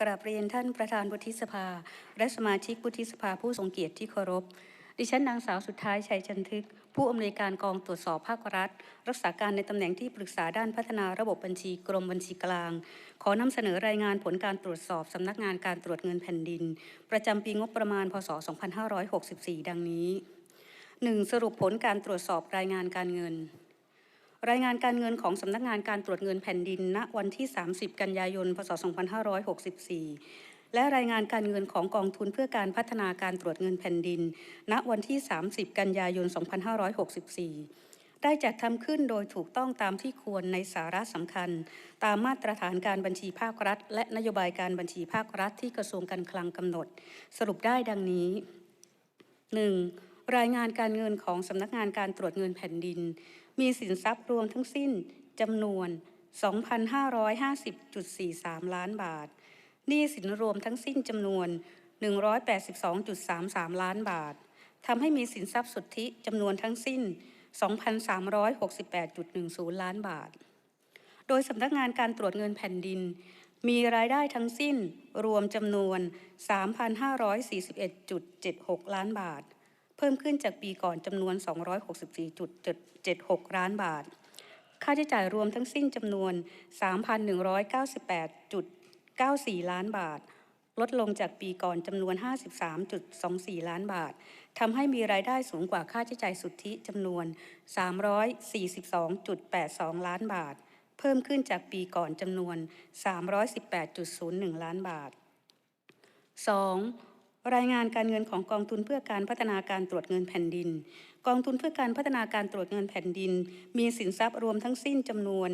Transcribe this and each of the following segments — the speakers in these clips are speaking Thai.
กราบเรียนท่านประธานวุฒิสภา และสมาชิกวุฒิสภาผู้ทรงเกียรติที่เคารพ ดิฉันนางสาวสุดท้ายชัยจันทึก ผู้อำนวยการกองตรวจสอบภาครัฐ รักษาการในตำแหน่งที่ปรึกษาด้านพัฒนาระบบบัญชีกรมบัญชีกลาง ขอนำเสนอรายงานผลการตรวจสอบสำนักงานการตรวจเงินแผ่นดิน ประจำปีงบประมาณพศ 2564 ดังนี้ 1. สรุปผลการตรวจสอบรายงานการเงิน รายงานการเงินของสำนักงานการตรวจเงินแผ่นดิน ณ วันที่ 30 กันยายน พศ 2564 และรายงานการเงินของกองทุนเพื่อการพัฒนาการตรวจเงินแผ่นดิน ณ วันที่ 30 กันยายน 2564 ได้จัดทำขึ้นโดยถูกต้องตามที่ควรในสาระสำคัญ ตามมาตรฐานการบัญชีภาครัฐ และนโยบายการบัญชีภาครัฐที่กระทรวงการคลังกำหนด สรุปได้ดังนี้ 1. รายงานการเงินของสำนักงานการตรวจเงินแผ่นดิน มีสินทรัพย์รวมทั้งสิ้นจำนวน 2,550.43 ล้านบาท หนี้สินรวมทั้งสิ้นจำนวน 182.33 ล้านบาททำให้มีสินทรัพย์สุทธิจำนวนทั้งสิ้น 2,368.10 ล้านบาท โดยสำนักงานการตรวจเงินแผ่นดิน มีรายได้ทั้งสิ้นรวมจำนวน 3,541.76 ล้านบาท เพิ่มขึ้นจากปีก่อนจำนวน 264.76 ล้านบาท ค่าใช้จ่ายรวมทั้งสิ้นจำนวน 3,198.94 ล้านบาท ลดลงจากปีก่อนจำนวน 53.24 ล้านบาททำให้มีรายได้สูงกว่าค่าใช้จ่ายสุทธิจำนวน 342.82 ล้านบาท เพิ่มขึ้นจากปีก่อนจำนวน 318.01 ล้านบาท 2. รายงานการเงินของกองทุนเพื่อการพัฒนาการตรวจเงินแผ่นดิน กองทุนเพื่อการพัฒนาการตรวจเงินแผ่นดิน มีสินทรัพย์รวมทั้งสิ้นจำนวน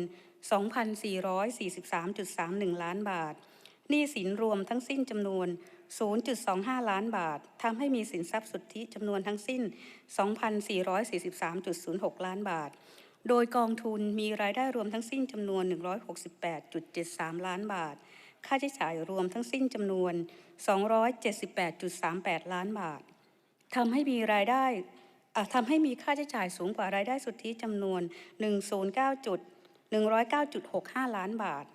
2,443.31 ล้านบาท หนี้สินรวมทั้งสิ้นจำนวน 0.25 ล้านบาท ทำให้มีสินทรัพย์สุทธิจำนวนทั้งสิ้น 2,443.06 ล้านบาท โดยกองทุนมีรายได้รวมทั้งสิ้นจำนวน 168.73 ล้านบาท ค่าใช้จ่ายรวมทั้งสิ้นจำนวน 278.38 ล้านบาททำให้มีรายได้ทำให้มีค่าใช้จ่ายสูงกว่ารายได้สุทธิจำนวน 109จุด109.65 ล้านบาท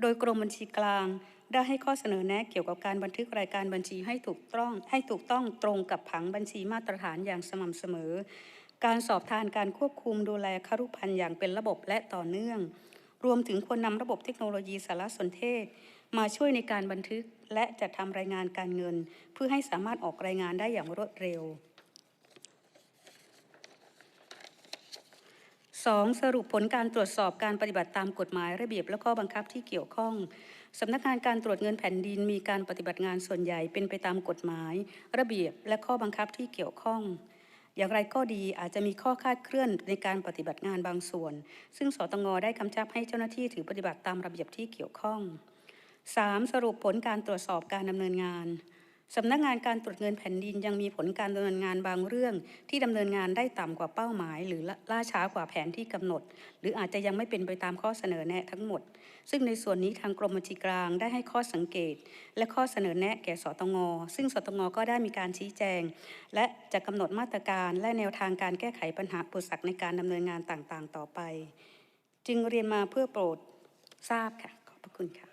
โดยกรมบัญชีกลางได้ให้ข้อเสนอแนะเกี่ยวกับการบันทึกรายการบัญชีให้ถูกต้องให้ถูกต้องตรงกับผังบัญชีมาตรฐานอย่างสม่ำเสมอ การสอบทานการควบคุมดูแลคารุพันธ์อย่างเป็นระบบและต่อเนื่อง รวมถึงควรนำระบบเทคโนโลยีสารสนเทศ มาช่วยในการบันทึกและจัดทำรายงานการเงิน เพื่อให้สามารถออกรายงานได้อย่างรวดเร็ว 2. สรุปผลการตรวจสอบการปฏิบัติตามกฎหมายระเบียบและข้อบังคับที่เกี่ยวข้อง สำนักงานการตรวจเงินแผ่นดินมีการปฏิบัติงานส่วนใหญ่เป็นไปตามกฎหมาย ระเบียบและข้อบังคับที่เกี่ยวข้อง อย่างไรก็ดีอาจจะมีข้อคาดเคลื่อนในการปฏิบัติงานบางส่วน ซึ่งสตงได้กำชับให้เจ้าหน้าที่ถือปฏิบัติตามระเบียบที่เกี่ยวข้อง 3. สรุปผลการตรวจสอบการดำเนินงานสำนักงานการตรวจเงินแผ่นดินยังมีผลการดำเนินงานบางเรื่อง ที่ดำเนินงานได้ต่ำกว่าเป้าหมาย หรือล่าช้ากว่าแผนที่กำหนด หรืออาจจะยังไม่เป็นไปตามข้อเสนอแนะทั้งหมด ซึ่งในส่วนนี้ทางกรมบัญชีกลางได้ให้ข้อสังเกต และข้อเสนอแนะแก่สตงซึ่งสตงก็ได้มีการชี้แจง และจะกำหนดมาตรการและแนวทางการแก้ไขปัญหาอุสรรคในการดำเนินงานต่างๆ ต่อไป จึงเรียนมาเพื่อโปรดทราบค่ะขอบพระคุณค่ะ